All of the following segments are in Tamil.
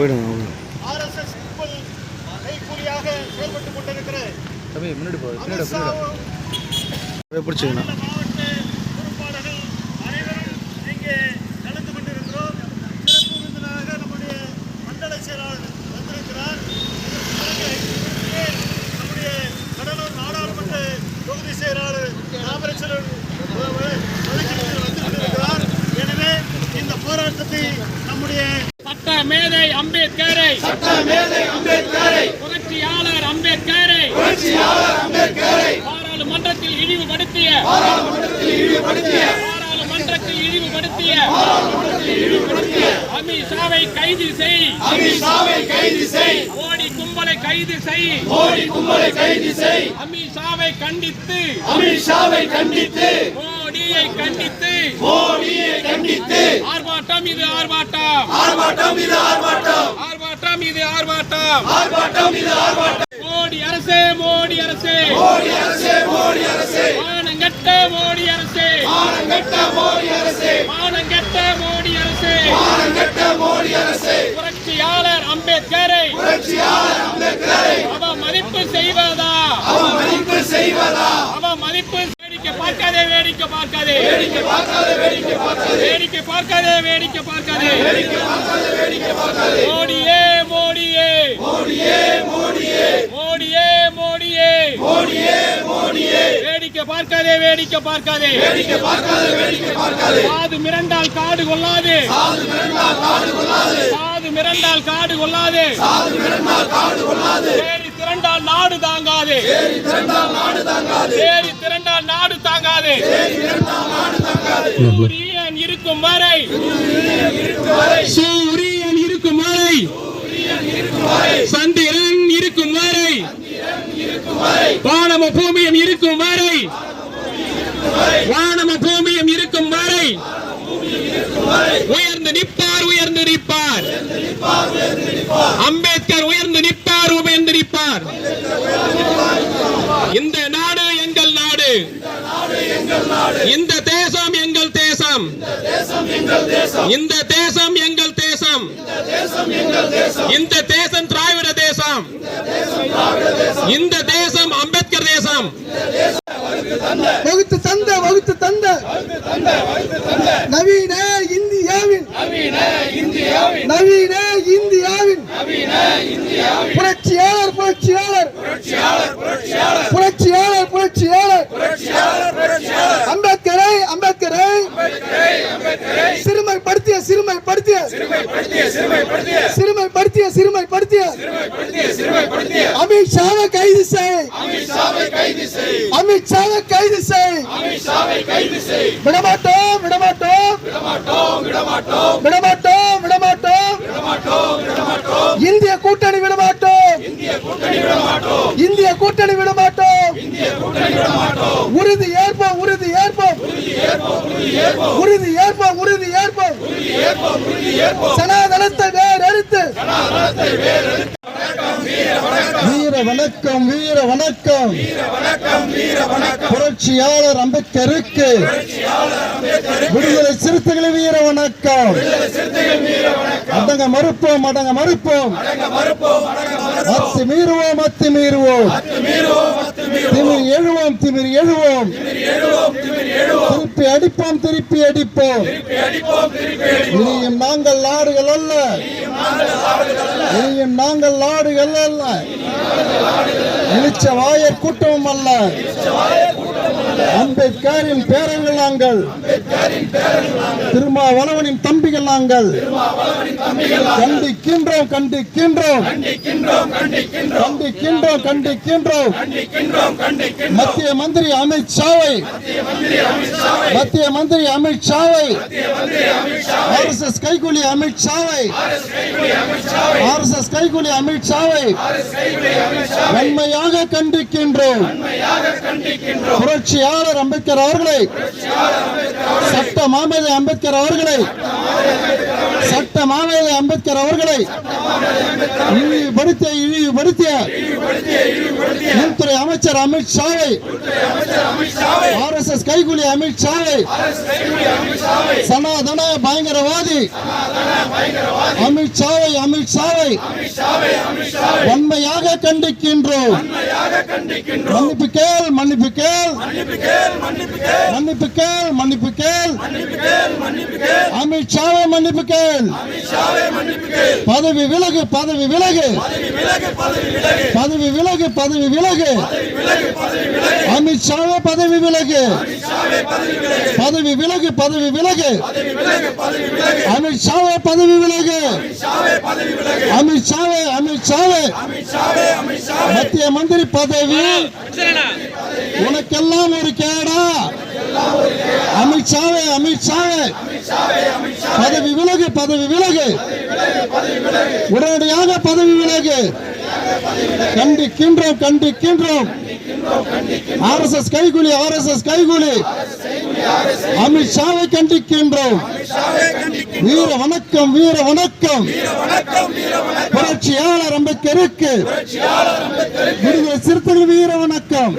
为什么呢 பாராளுமன்றத்தில் இழிவுபடுத்திய அமித்ஷாவை கைது செய். அமித்ஷாவை கைது செய். மோடி கும்பலை கைது செய். மோடி கும்பலை கைது செய். அமித்ஷாவை கண்டித்து. அமித்ஷாவை கண்டித்து. மோடியை கண்டித்து. மோடியை கண்டித்து. ஆர்ப்பாட்டம் இது ஆர்ப்பாட்டம். ஆர்ப்பாட்டம் இது ஆர்ப்பாட்டம். ஆர்ப்பாட்டம் இது ஆர்ப்பாட்டம். ஆர்ப்பாட்டம் இது ஆர்ப்பாட்டம். மோடி அரசே மோடி அரசே. மோடி அரசே மோடி அரசே மானங்கெட்ட மோடி அரசே மானங்கெட்ட மோடி அரசே மானங்கெட்ட மோடி அரசே மானங்கெட்ட மோடி அரசே புரட்சியாளர் அம்பேத்கரை புரட்சியாளர் அம்பேத்கரை அவ மதிப்பு செய்வதா அவ மதிப்பு செய்வதா அவ மதிப்பு வேடிக்கை பார்க்காதே வேடிக்கை பார்க்காதே. வேடிக்கை பார்க்காதே வேடிக்கை பார்க்காதே. வேடிக்கை பார்க்காதே வேடிக்கை பார்க்காதே வேடிக்கை பார்க்காதே வேடிக்கை பார்க்காதே மோடியே மோடியே. மோடியே மோடியே. மோடியே மோடியே மோடியே மோடியே வேடிக்கை பார்க்காதே வேடிக்கை பார்க்காதே. வேடிக்கை பார்க்காதே வேடிக்கை பார்க்காதே காது மிரண்டால் காடு கொள்ளாது. காது மிரண்டால் காடு கொள்ளாது காது மிரண்டால் காடு கொள்ளாது காது மிரண்டால் காடு கொள்ளாது. திரண்டால் நாடு தாங்காது. சேரி திரண்டால் நாடு தாங்காது. சூரியன் இருக்கும் வரை. சூரியன் இருக்கும் வரை. சந்திரன் இருக்கும் வரை. வானம பூமியும் இருக்கும் வரை. வானம பூமியும் இருக்கும் வரை. உயர்ந்து நிற்பார் உயர்ந்து நிற்பார். அம்பேத்கர் உயர்ந்து நிற்பார் உயர்ந்து நிற்பார் இந்த நாடு எங்கள் நாடு. இந்த தேசம் எங்கள் தேசம். இந்த தேசம் எங்கள் தேசம். இந்த தேசம் திராவிட தேசம். இந்த தேசம் அம்பேத்கர் தேசம். வகுத்து தந்த வகுத்து தந்த. நவீன இந்தியாவின். நவீன இந்தியாவின். புரட்சியாளர் புரட்சியாளர். புரட்சியாளர் புரட்சியாளர். அம்பேத்கரை அம்பேத்கரை. சிறுமைப்படுத்திய சிறுமைப்படுத்திய. சிறுமைப்படுத்திய சிறுமைப்படுத்திய. அமித்ஷாவை கைது செய். அமித்ஷாவை கைது செய். விடமாட்டோம். விடமாட்டோம் விடமாட்டோம். விடமாட்டோம் இந்திய கூட்டணி விடமாட்டோம் இந்திய கூட்டணி விடமாட்டோம் உறுதி ஏற்போம் உறுதி ஏற்போம். உறுதி ஏற்போம் உறுதி ஏற்போம். சனாதனத்தை வேறறுத்து. வீர வணக்கம் வீர வணக்கம். புரட்சியாளர் அம்பேத்கருக்கு விடுதலை சிறுத்தைகளை வீர வணக்கம். அடங்க மறுப்போம் அடங்க மறுப்போம். அத்து மீறுவோம் அத்து மீறுவோம். திமிர் எழுவோம் திமிர் எழுவோம். திருப்பி அடிப்போம் திருப்பி அடிப்போம். இனியும் நாங்கள் நாடுகள் அல்ல. இனியும் நாங்கள் நாடுகள் அல்ல. இழிச்ச வாயர் கூட்டமும் அல்ல. அம்பேத்கரின் பேரர்கள் நாங்கள். திருமாவளவனின் தம்பிகள் நாங்கள். கண்டிக்கின்றோம் கண்டிக்கின்றோம். கண்டிக்கின்றோம் கண்டிக்கின்றோம். மத்திய மந்திரி அமித்ஷாவை மத்திய மந்திரி அமித்ஷாவை ஆர் எஸ் எஸ் கைகூலி அமித்ஷாவை ஆர் எஸ் எஸ் கைகூலி அமித்ஷாவை வன்மையாக கண்டிக்கின்றோம். புரட்சியாளர் அம்பேத்கர் அவர்களை சட்ட மாமேதை அம்பேத்கர் அவர்களை சட்ட சட்ட மாமேதை அம்பேத்கர் அவர்களை இழிவுபடுத்திய இழிவுபடுத்திய உள்துறை அமைச்சர் அமித் ஷாவை ஆர் எஸ் எஸ் கைகூலி அமித் ஷாவை சனாதன பயங்கரவாதி அமித் ஷாவை அமித் ஷாவை வன்மையாக கண்டிக்கின்றோம். மன்னிப்பு கேள் மன்னிப்பு கேள். மன்னிப்பு கேள் மன்னிப்பு கேள் அமித் ஷாவை மன்னிப்பு கேள் பதவி விலகு பதவி விலகு பதவி விலகு பதவி விலகு அமித் ஷாவே பதவி விலகு பதவி விலகு பதவி விலகு அமித் ஷாவே பதவி விலகு அமித் ஷாவே அமித் ஷாவே மத்திய மந்திரி பதவி உனக்கெல்லாம் ஒரு கேடா. அமித்ஷாவே ஷாவே. பதவி விலகு பதவி விலகு. உடனடியாக பதவி விலகு. கண்டிக்கின்றோம் கண்டிக்கின்றோம். ஆர் எஸ் எஸ் கைகூலி. ஆர் எஸ் எஸ் கைகூலி அமித்ஷாவை கண்டிக்கின்றோம். வீர வணக்கம் வீர வணக்கம். புரட்சியாளர் அம்பேத்கருக்கு. விடுதலை சிறுத்தைகள் வீர வணக்கம்.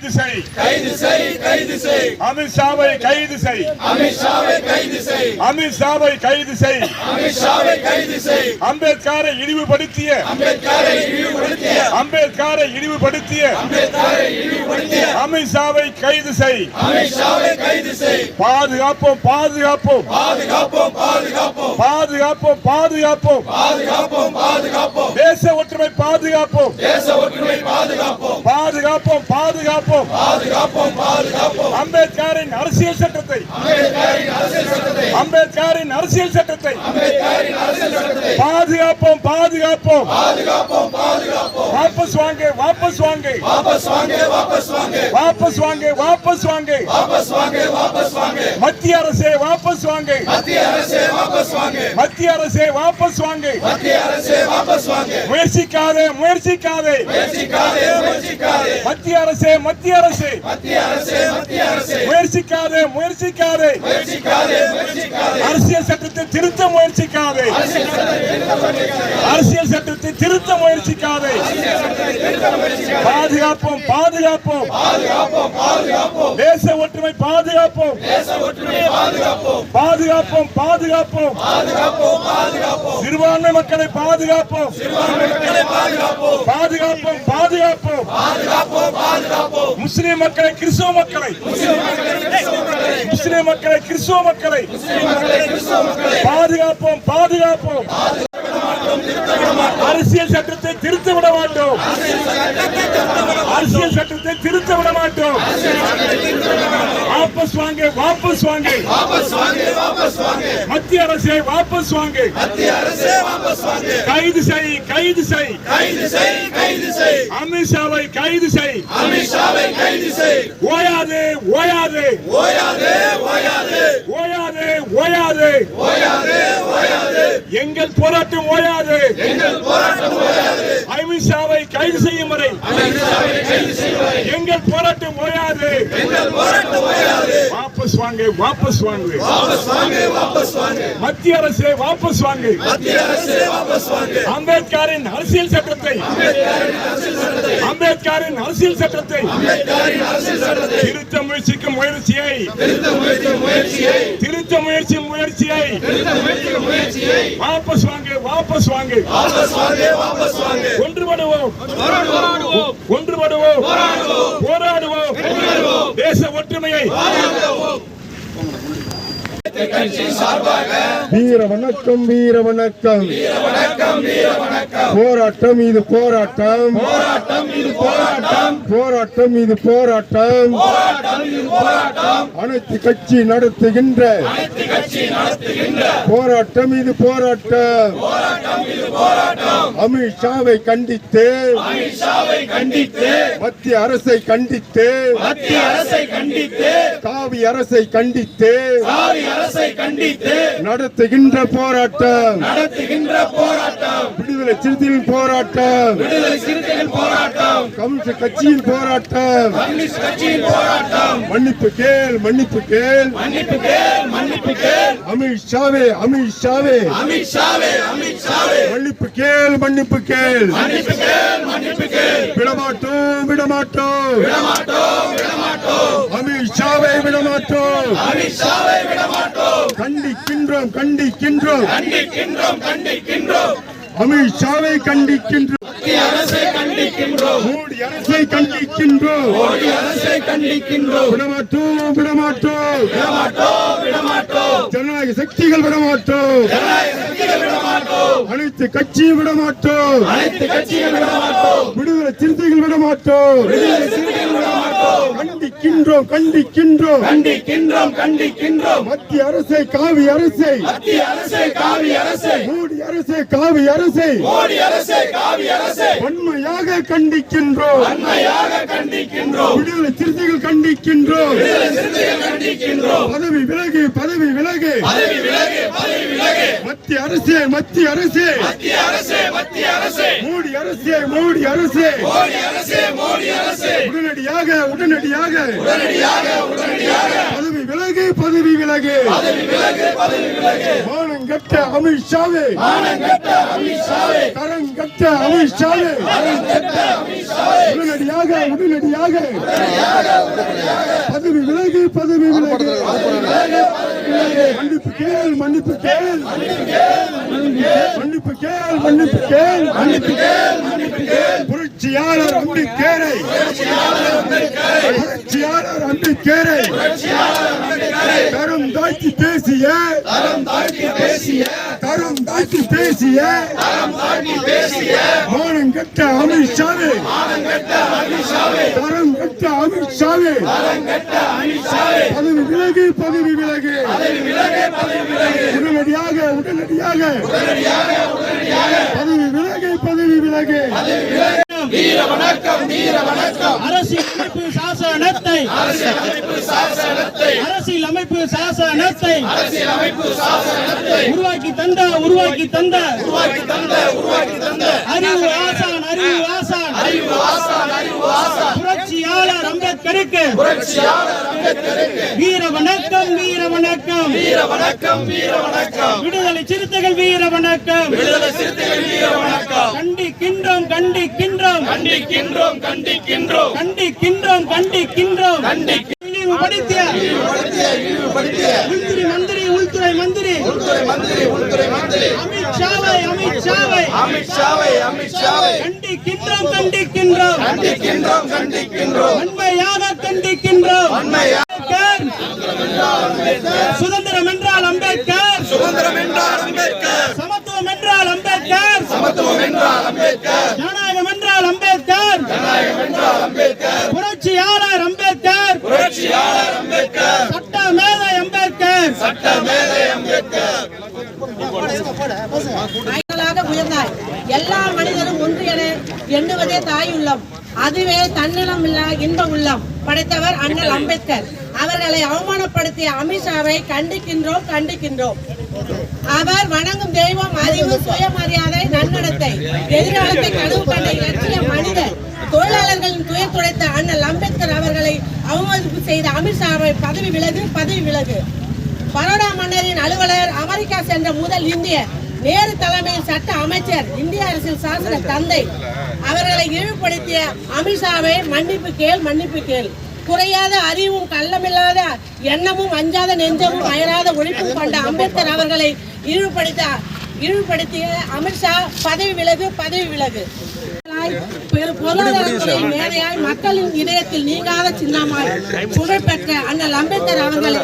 கைது செய். கைது செய் கைது செய். அமித்ஷாவை கைது செய். அமித்ஷாவை கைது செய். அமித்ஷாவை கைது செய். அமித்ஷாவை கைது செய். அம்பேத்கரை இழிவுபடுத்திய. அம்பேத்கரை இழிவுபடுத்திய. அம்பேத்கரை இழிவுபடுத்திய. அம்பேத்கரை இழிவுபடுத்திய. அமித்ஷாவை கைது செய். அமித்ஷாவை கைது செய். பாதுகாப்போம் பாதுகாப்போம். பாதுகாப்போம் பாதுகாப்போம். பாதுகாப்போம் பாதுகாப்போம். பாதுகாப்போம் பாதுகாப்போம். தேச ஒற்றுமை பாதுகாப்போம். தேச ஒற்றுமை பாதுகாப்போம். பாதுகாப்போம் பாதுகாப்போம். பாதுகாப்போம். பாதுகாப்போம் அம்பேத்கரின் அரசியல் சட்டத்தை. அம்பேத்கரின் அரசியல் சட்டத்தை. பாதுகாப்போம் பாதுகாப்போம். பாதுகாப்போம் பாதுகாப்போம். வாபஸ் வாங்க வாபஸ் வாங்க. வாபஸ் வாங்க வாபஸ் வாங்க. வாபஸ் வாங்க வாபஸ் வாங்க. வாபஸ் வாங்க வாபஸ் வாங்க. மத்திய அரசே வாபஸ் வாங்க. மத்திய அரசே வாபஸ் வாங்க. மத்திய அரசே வாபஸ் வாங்க. மத்திய அரசே வாபஸ் வாங்க. முயற்சிக்காதே முயற்சிக்காதே. முயற்சிக்காதே முயற்சிக்காதே. மத்திய அரசே மத்திய அரசே. மத்திய அரசே மத்திய அரசே. முயற்சிக்காதே முயற்சிக்காதே. முயற்சிக்காதே முயற்சிக்காதே. அரசியல் சட்டத்தை திருத்த முயற்சிக்காதே. அரசியல் சட்டத்தை திருத்த முயற்சிக்காதே. பாதுகாப்போம் பாதுகாப்போம். பாதுகாப்போம் பாதுகாப்போம். தேச ஒற்றுமை பாதுகாப்போம். தேச ஒற்றுமை பாதுகாப்போம். பாதுகாப்போம் பாதுகாப்போம். பாதுகாப்போம் பாதுகாப்போம். சிறுபான்மை மக்களை பாதுகாப்போம். சிறுபான்மை மக்களை பாதுகாப்போம். பாதுகாப்போம் பாதுகாப்போம். பாதுகாப்போம் பாதுகாப்போம். முஸ்லிம் மக்களை கிறிஸ்தவ மக்களை. முஸ்லிம் மக்களை கிறிஸ்தவ மக்களை. பாதுகாப்போம் பாதுகாப்போம். அரசியல் சட்டத்தை திருத்த விட மாட்டோம். அரசியல் சட்டத்தை திருத்த விட மாட்டோம். வாபஸ் வாங்க வாபஸ் வாங்க. மத்திய அரசை வாபஸ் வாங்க. கைது செய் கைது செய். கைது செய் கைது செய். அமித்ஷாவை கைது செய். அமித்ஷாவை கைது செய். ஓயாதே ஓயாதே. ஓயாதே ஓயாதே. ஓயாதே ஓயாதே. ஓயாதே ஓயாதே. எங்கள் போராட்டம் ஓயாது. எங்கள் போராட்டம் ஓயாது. அமித்ஷாவை கைது செய்யும் வரை. எங்கள் போராட்டம் ஓயாது. வாபஸ் வாங்க வாபஸ் வாங்க. மத்திய அரசே வாபஸ் வாங்க. அம்பேத்கரின் அரசியல் சட்டத்தை. அம்பேத்கரின் அரசியல் சட்டத்தை. திருத்த முயற்சிக்கும் முயற்சியை. திருத்த முயற்சி முயற்சியை. வாபஸ் வாங்க வாபஸ் வாங்க. ஒன்றுபடுவோம். ஒன்றுபடுவோம் போராடுவோம். தேச ஒற்றுமையை வீர வணக்கம் வீர வணக்கம். போராட்டம் இது போராட்டம். போராட்டம் இது போராட்டம். அனைத்து கட்சி நடத்துகின்ற போராட்டம் இது போராட்டம். அமித்ஷாவை கண்டித்து கண்டித்து மத்திய அரசை கண்டித்து மத்திய அரசை கண்டித்து காவி அரசை கண்டித்து அரசை கண்டித்து நடத்துகின்ற போராட்டம். நடத்துகின்ற போராட்டம். விடுதலை சிறுத்தைகளின் போராட்டம். விடுதலை சிறுத்தைகள் போராட்டம். கம்யூனிஸ்ட் கட்சியின் போராட்டம். கம்யூனிஸ்ட் கட்சியின் போராட்டம். மன்னிப்பு கேள் மன்னிப்பு கேள். மன்னிப்பு கேள் மன்னிப்பு கேள். அமித்ஷாவே அமித்ஷாவே அமித்ஷாவே அமித்ஷாவே மன்னிப்பு கேள் மன்னிப்பு கேள். மன்னிப்பு கேள் மன்னிப்பு கேள். விடமாட்டோம் விடமாட்டோம். விடமாட்டோம் விடமாட்டோம். அமித்ஷாவை விடமாட்டோம். அமித்ஷாவை விடமாட்டோம். கண்டிக்கின்றோம் கண்டிக்கின்றோம். கண்டிக்கின்றோம் கண்டிக்கின்றோம். அமித்ஷாவை கண்டிக்கின்றோம் அரசை கண்டிக்கின்றோம். மோடி அரசை கண்டிக்கின்றோம். மோடி அரசை கண்டிக்கின்றோம். விடமாட்டோம் விடமாட்டோம். விடமாட்டோம் விடமாட்டோம். ஜனநாயக சக்திகள் விடமாட்டோம். ஜனநாயக சக்திகள் விடமாட்டோம். அனைத்து கட்சியும் விடமாட்டோம். அனைத்து கட்சிகள் விடமாட்டோம். விடுதலை சிறுத்தைகள் விடமாட்டோம். விடுதலை சிறுத்தைகள் விடமாட்டோம். கண்டிக்கின்றோம் கண்டிக்கின்றோம். கண்டிக்கின்றோம் கண்டிக்கின்றோம். மத்திய அரசை காவி அரசை. மத்திய அரசை காவி அரசை. மோடி அரசை காவி அரசை. மோடி அரசை காவி அரசை. வன்மையாக கண்டிக்கின்றோம். உண்மையாக கண்டிக்கின்றோம். விடுதலை சிறுத்தைகள் கண்டிக்கின்றோம். விடுதலை சிறுத்தைகள் கண்டிக்கின்றோம். பதவி விலகு பதவி விலகு. பதவி விலகு பதவி விலகு. மத்திய அரசே மத்திய அரசே. மத்திய அரசே மத்திய அரசே. மோடி அரசே மோடி அரசே. மோடி அரசே மோடி அரசே. உடனடியாக உடனடியாக. உடனடியாக உடனடியாக. பதவி விலகு பதவி விலகு. பதவி விலகு பதவி விலகு. மானங்கட்ட அமித்ஷாவே. மானங்கட்ட அமித்ஷாவே. தரங்கட்ட அமித்ஷாவே. கட்ட அமித்ஷாவே. உடனடியாக உடனடியாக. பதவி விலகு பதவி விலகு. மன்னிப்பு கேள் மன்னிப்பு கேள். மன்னிப்பு கேள் மன்னிப்பு கேள் மன்னிப்பு கேள் மன்னிப்பு கேள் புரட்சியாளர் அம்பேத்கரை. புரட்சியாளர் அம்பேத்கரை. தரம் தாழ்த்தி பேசிய தரம் தாழ்த்தி பேசிய தரம் தாழ்த்தி பேசிய தரம் தாழ்த்தி பேசிய மானம் மானங்கட்ட அமித்ஷாவே. மானங்கட்ட அமித்ஷாவே தரம் கட்ட அமித்ஷாவே. கட்ட அமித்ஷாவே பதவி விலகு பதவி விலகு. பதவி விலகு பதவி விலகு உடனடியாக உடனடியாக உடனடியாக. பதவி விலகு பதவி விலகு. வீர வணக்கம் வீர வணக்கம். அரசியல் அமைப்பு சாசனத்தை. அரசியல் அமைப்பு சாசனத்தை. அரசியல் அமைப்பு சாசனத்தை. அரசியல் அமைப்பு சாசனத்தை. உருவாக்கி தந்த உருவாக்கி தந்த. உருவாக்கி தந்த உருவாக்கி தந்த. அறிவு ஆசான் அறிவு ஆசான். அறிவு ஆசான் அறிவு ஆசான். புரட்சியாளர் அம்பேத்கருக்கு. புரட்சியாளர் அம்பேத்கருக்கு. வீர வணக்கம். வணக்கம். வீர வணக்கம் வீர வணக்கம். விடுதலை சிறுத்தைகள் வீர வணக்கம். விடுதலை சிறுத்தைகள் வீர வணக்கம். கண்டிக்கின்றோம் கண்டிக்கின்றோம். கண்டிக்கின்றோம் கண்டிக்கின்றோம். கண்டிக்கின்றோம் கண்டிக்கின்றோம். கண்டிக்க இழிவுபடுத்திய உள்துறை மந்திரி உள்துறை மந்திரி. உள்துறை மந்திரி உள்துறை மந்திரி. அமித்ஷாவை அமித்ஷாவை. அமித்ஷாவை அமித்ஷாவை. கண்டிக்கின்றோம் கண்டிக்கின்றோம். கண்டிக்கின்றோம் கண்டிக்கின்றோம் உண்மையாக கண்டிக்கின்றோம் உண்மையா அம்பேத்கர் சுதந்திரம் என்றால் அம்பேத்கர் சுதந்திரம் என்றால் அம்பேத்கர் சமத்துவம் என்றால் அம்பேத்கர் சமத்துவம் என்றால் அம்பேத்கர் ஜனநாயகம் என்றால் அம்பேத்கர் ஜனநாயகம் என்றால் அம்பேத்கர் புரட்சியாளர் அம்பேத்கர் புரட்சியாளர் அம்பேத்கர் சட்ட மேதை அம்பேத்கர் சட்ட மேதை அம்பேத்கர் தாய்களாக உயர்ந்தாய். எல்லா மனிதரும் ஒன்று என எண்ணுவதே தாயுள்ளம் அதுவே தன்னலம் இல்ல இன்ப உள்ளம். படைத்தவர் அண்ணல் அம்பேத்கர். அவர்களை அவமானப்படுத்திய அமித்ஷாவை கண்டிக்கின்றோம் கண்டிக்கின்றோம். அவர் வணங்கும் தெய்வம் அறிவு சுயமரியாதை நன்னடத்தை. எதிர்காலத்தை கனவு கண்ட இலட்சிய மனிதர். தொழிலாளர்களின் துயர் துடைத்த அண்ணல் அம்பேத்கர் அவர்களை அவமதிப்பு செய்த அமித்ஷாவை பதவி விலகு பதவி விலகு. பரோடா மன்னரின் அலுவலர் அமெரிக்கா சென்ற முதல் இந்தியர். நேரு தலைமையில் சட்ட அமைச்சர் இந்திய அரசியல் சாசன தந்தை. அவர்களை இழிவுபடுத்திய அமித்ஷாவை மன்னிப்பு கேள் மன்னிப்பு கேள். குறையாத அறிவும் கள்ளமில்லாத எண்ணமும் அஞ்சாத நெஞ்சமும் அயராத ஒழிப்பும் கொண்ட அம்பேத்கர் அவர்களை இழிவுபடுத்த இழிவுபடுத்திய அமித்ஷா பதவி விலகு பதவி விலகு. பெரு மேதையாய் மக்களின் இதயத்தில் நீங்காத சின்னமாய் புகழ்பெற்ற அண்ணல் அம்பேத்கர் அவர்களை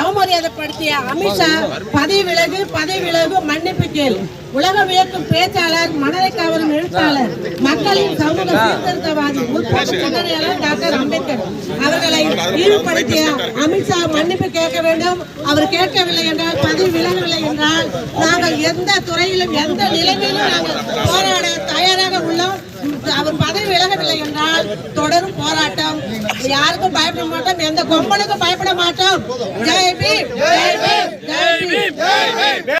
அவமரியாதைப்படுத்திய அமித்ஷா பதவி விலகு பதவி விலகு மன்னிப்பு கேள். உலக வியக்கும் பேச்சாளர் மனதை கவரும் எழுத்தாளர் மக்களின் சமூக சீர்திருத்தவாதி சிந்தனையாளர் டாக்டர் அம்பேத்கர். அவர்களை ஈடுபடுத்திய அமித்ஷா மன்னிப்பு கேட்க வேண்டும். அவர் கேட்கவில்லை என்றால் பதவி விலகவில்லை என்றால் நாங்கள் எந்த துறையிலும் எந்த நிலைமையிலும் நாங்கள் போராட தயாராக உள்ளோம். அவர் பதவி விலகவில்லை என்றால் தொடரும் போராட்டம். யாருக்கும் பயப்பட மாட்டோம் எந்த கொம்பனுக்கும் பயப்பட மாட்டோம். ஜெய்பி ஜெய்பி ஜெய்பி